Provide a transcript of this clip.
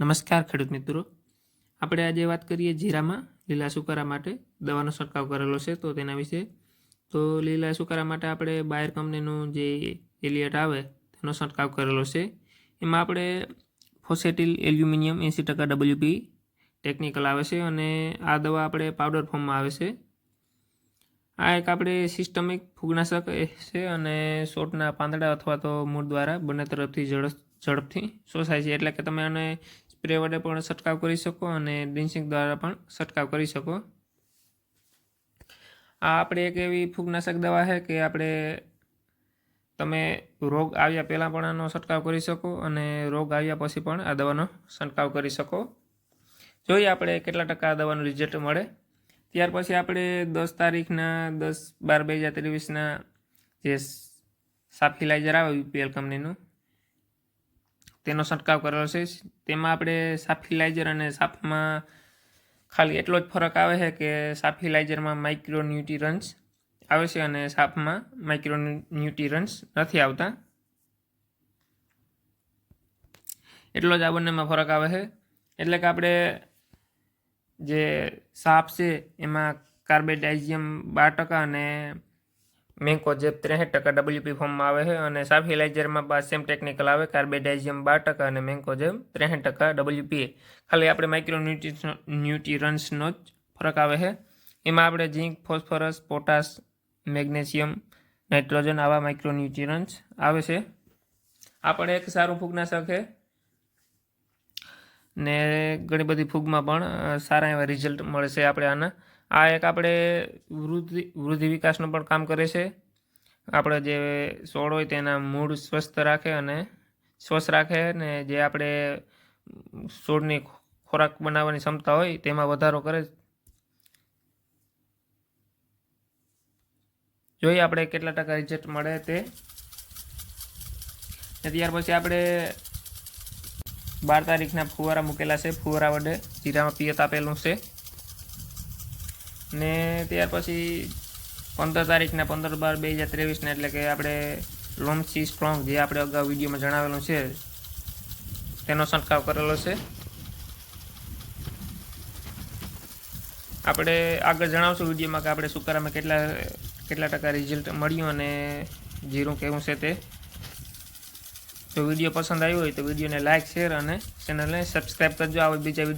નમસ્કાર ખેડૂત મિત્રો. આપણે આજે વાત કરીએ જીરામાં લીલા સુકારા માટે. દવાનો છંટકાવ કરેલો છે તો તેના વિશે. તો લીલા સુકારા માટે આપણે બાયર કંપનીનું જે એલિયટ આવે તેનો છંટકાવ કરેલો છે. એમાં આપણે ફોસેટિલ એલ્યુમિનિયમ એંસી ટકા ડબલ્યુપી ટેકનિકલ આવે છે અને આ દવા આપણે પાવડર ફોર્મમાં આવે છે. આ એક આપણે સિસ્ટમિક ફૂગનાશક છે અને શોટના પાંદડા અથવા તો મૂળ દ્વારા બંને તરફથી ઝડપ ઝડપથી શોષાય છે. એટલે કે તમે આને સ્પ્રે વડે પણ છંટકાવ કરી શકો અને ડ્રિન્સિંગ દ્વારા પણ છંટકાવ કરી શકો. આ આપણે એક એવી ફૂગનાશક દવા છે કે આપણે તમે રોગ આવ્યા પહેલાં પણ આનો છંટકાવ કરી શકો અને રોગ આવ્યા પછી પણ આ દવાનો છંટકાવ કરી શકો. જોઈએ આપણે કેટલા ટકા દવાનું રિઝલ્ટ મળે. ત્યાર પછી આપણે દસ તારીખના દસ બાર બે હજાર ત્રેવીસના જે સાફિલાઇઝર આવે યુપીએલ કંપનીનું તેનો છંટકાવ કરેલો છે. તેમાં આપણે સાફિલાઇઝર અને સાફમાં ખાલી એટલો જ ફરક આવે છે કે સાફિલાઇઝરમાં માઇક્રો ન્યુટ્રિરન્સ આવે છે અને સાફમાં માઇક્રો ન્યુટ્રિરન્સ નથી આવતા. એટલો જ આ બંનેમાં ફરક આવે છે. એટલે કે આપણે જે સાપ છે એમાં કાર્બેડાઇઝિયમ બાર ટકા અને મેન્કો જે ત્રેસઠ ટકા ડબલ્યુપી ફોર્મમાં આવે છે અને સાફિલાઇઝરમાં બા સેમ ટેકનિકલ આવે કાર્બેડાઇઝિયમ બાર ટકા અને મેન્કો જેમ ત્રેસઠ ટકા ડબલ્યુપી ખાલી આપણે માઇક્રો ન્યુટ્રી ન્યુટ્રીરન્સનો જ ફરક આવે છે. એમાં આપણે zinc, phosphorus, potash, magnesium, nitrogen આવા માઇક્રો ન્યુટ્રીરન્સ આવે છે. આ પણ એક સારું ફૂગનાશક છે. ને ઘણી બધી ફૂગમાં પણ સારા એવા રિઝલ્ટ મળશે આપણે આના. આ એક આપણે વૃદ્ધિ વૃદ્ધિ વિકાસનું પણ કામ કરે છે. આપણે જે છોડ હોય તેના મૂળ સ્વસ્થ રાખે અને સ્વસ્થ રાખે ને જે આપણે છોડની ખોરાક બનાવવાની ક્ષમતા હોય તેમાં વધારો કરે જોઈએ આપણે કેટલા ટકા રિઝલ્ટ મળે તે. ત્યાર પછી આપણે બાર તારીખના ફુવારા મૂકેલા છે. ફુવારા વડે જીરામાં પિયત આપેલું છે. ને ત્યાર પછી પંદર તારીખના પંદર બાર બે હજાર ત્રેવીસના, એટલે કે આપણે લોમસી સ્ટ્રોંગ જે આપણે અગાઉ વિડીયોમાં જણાવેલું છે, તેનો છંટકાવ કરેલો છે. આપણે આગળ જણાવશું વિડીયોમાં કે આપણે સુકારામાં કેટલા કેટલા ટકા રિઝલ્ટ મળ્યું અને જીરું કેવું છે તે. જો વીડિયો પસંદ આવ્યો હોય તો વિડીયોને લાઇક શેર અને ચેનલને સબસ્ક્રાઈબ કરજો. આવા બીજા